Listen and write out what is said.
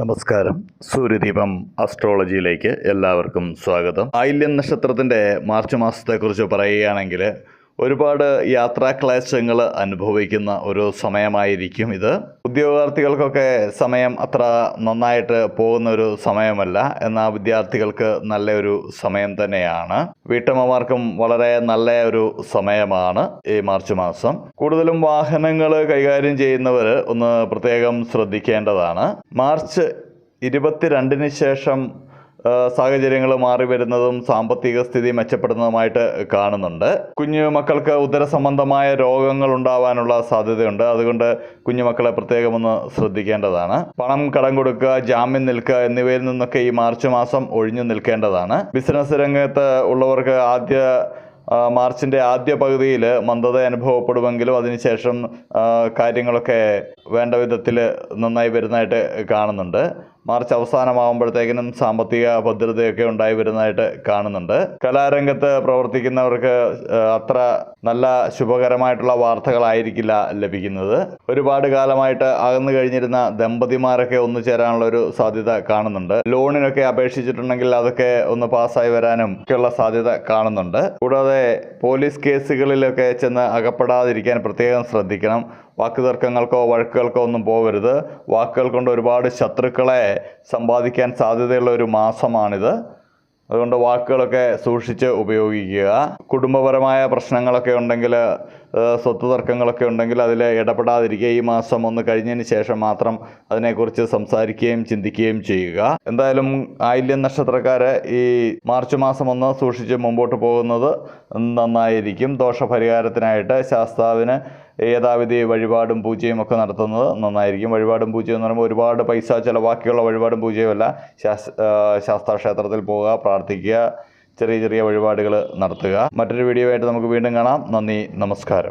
നമസ്കാരം. സൂര്യദീപം അസ്ട്രോളജിയിലേക്ക് എല്ലാവർക്കും സ്വാഗതം. ആയില്യം നക്ഷത്രത്തിന്റെ മാർച്ച് മാസത്തെക്കുറിച്ച് പറയുകയാണെങ്കിൽ ഒരുപാട് യാത്രാ ക്ലേശങ്ങൾ അനുഭവിക്കുന്ന ഒരു സമയമായിരിക്കും ഇത്. ഉദ്യോഗാർത്ഥികൾക്കൊക്കെ സമയം അത്ര നന്നായിട്ട് പോകുന്ന ഒരു സമയമല്ല. എന്നാൽ വിദ്യാർത്ഥികൾക്ക് നല്ലൊരു സമയം തന്നെയാണ്. വീട്ടമ്മമാർക്കും വളരെ നല്ല ഒരു സമയമാണ് ഈ മാർച്ച് മാസം. കൂടുതലും വാഹനങ്ങൾ കൈകാര്യം ചെയ്യുന്നവർ ഒന്ന് പ്രത്യേകം ശ്രദ്ധിക്കേണ്ടതാണ്. മാർച്ച് ഇരുപത്തിരണ്ടിന് ശേഷം സാഹചര്യങ്ങൾ മാറി വരുന്നതും സാമ്പത്തിക സ്ഥിതി മെച്ചപ്പെടുന്നതുമായിട്ട് കാണുന്നുണ്ട്. കുഞ്ഞു മക്കൾക്ക് ഉദര സംബന്ധമായ രോഗങ്ങൾ ഉണ്ടാവാനുള്ള സാധ്യതയുണ്ട്. അതുകൊണ്ട് കുഞ്ഞുമക്കളെ പ്രത്യേകം ഒന്ന് ശ്രദ്ധിക്കേണ്ടതാണ്. പണം കടം കൊടുക്കുക ജാമ്യം നിൽക്കുക എന്നിവയിൽ നിന്നൊക്കെ ഈ മാർച്ച് മാസം ഒഴിഞ്ഞു നിൽക്കേണ്ടതാണ്. ബിസിനസ് രംഗത്ത് ഉള്ളവർക്ക് ആദ്യ മാർച്ചിന്റെ ആദ്യ പകുതിയിൽ മന്ദത അനുഭവപ്പെടുമെങ്കിലും അതിനുശേഷം കാര്യങ്ങളൊക്കെ വേണ്ട വിധത്തിൽ നന്നായി വരുന്നതായിട്ട് കാണുന്നുണ്ട്. മാർച്ച് അവസാനമാകുമ്പോഴത്തേക്കിനും സാമ്പത്തിക ഭദ്രതയൊക്കെ ഉണ്ടായി വരുന്നതായിട്ട് കാണുന്നുണ്ട്. കലാരംഗത്ത് പ്രവർത്തിക്കുന്നവർക്ക് അത്ര നല്ല ശുഭകരമായിട്ടുള്ള വാർത്തകളായിരിക്കില്ല ലഭിക്കുന്നത്. ഒരുപാട് കാലമായിട്ട് അകന്നു കഴിഞ്ഞിരുന്ന ദമ്പതിമാരൊക്കെ ഒന്നു ചേരാനുള്ള ഒരു സാധ്യത കാണുന്നുണ്ട്. ലോണിനൊക്കെ അപേക്ഷിച്ചിട്ടുണ്ടെങ്കിൽ അതൊക്കെ ഒന്ന് പാസ്സായി വരാനും ഒക്കെയുള്ള സാധ്യത കാണുന്നുണ്ട്. കൂടാതെ പോലീസ് കേസുകളിലൊക്കെ ചെന്ന് അകപ്പെടാതിരിക്കാൻ പ്രത്യേകം ശ്രദ്ധിക്കണം. വാക്കുതർക്കങ്ങൾക്കോ വഴക്കുകൾക്കോ ഒന്നും പോകരുത്. വാക്കുകൾ കൊണ്ട് ഒരുപാട് ശത്രുക്കളെ സമ്പാദിക്കാൻ സാധ്യതയുള്ള ഒരു മാസമാണിത്. അതുകൊണ്ട് വാക്കുകളൊക്കെ സൂക്ഷിച്ച് ഉപയോഗിക്കുക. കുടുംബപരമായ പ്രശ്നങ്ങളൊക്കെ ഉണ്ടെങ്കിൽ സ്വത്ത് തർക്കങ്ങളൊക്കെ ഉണ്ടെങ്കിൽ അതിൽ ഇടപെടാതിരിക്കുക. ഈ മാസം ഒന്ന് കഴിഞ്ഞതിന് ശേഷം മാത്രം അതിനെക്കുറിച്ച് സംസാരിക്കുകയും ചിന്തിക്കുകയും ചെയ്യുക. എന്തായാലും ആയില്യം നക്ഷത്രക്കാരെ ഈ മാർച്ച് മാസം ഒന്ന് സൂക്ഷിച്ച് മുമ്പോട്ട് പോകുന്നത് നന്നായിരിക്കും. ദോഷപരിഹാരത്തിനായിട്ട് ശാസ്താവിന് ഏതാവിധി വഴിപാടും പൂജയും ഒക്കെ നടത്തുന്നത് നന്നായിരിക്കും. വഴിപാടും പൂജയും എന്ന് പറയുമ്പോൾ ഒരുപാട് പൈസ ചിലവാക്കിയുള്ള വഴിപാടും പൂജയുമല്ല. ശാസ് ക്ഷേത്രത്തിൽ പോവുക പ്രാർത്ഥിക്കുക ചെറിയ ചെറിയ വഴിപാടുകൾ നടത്തുക. മറ്റൊരു വീഡിയോ ആയിട്ട് നമുക്ക് വീണ്ടും കാണാം. നന്ദി നമസ്കാരം.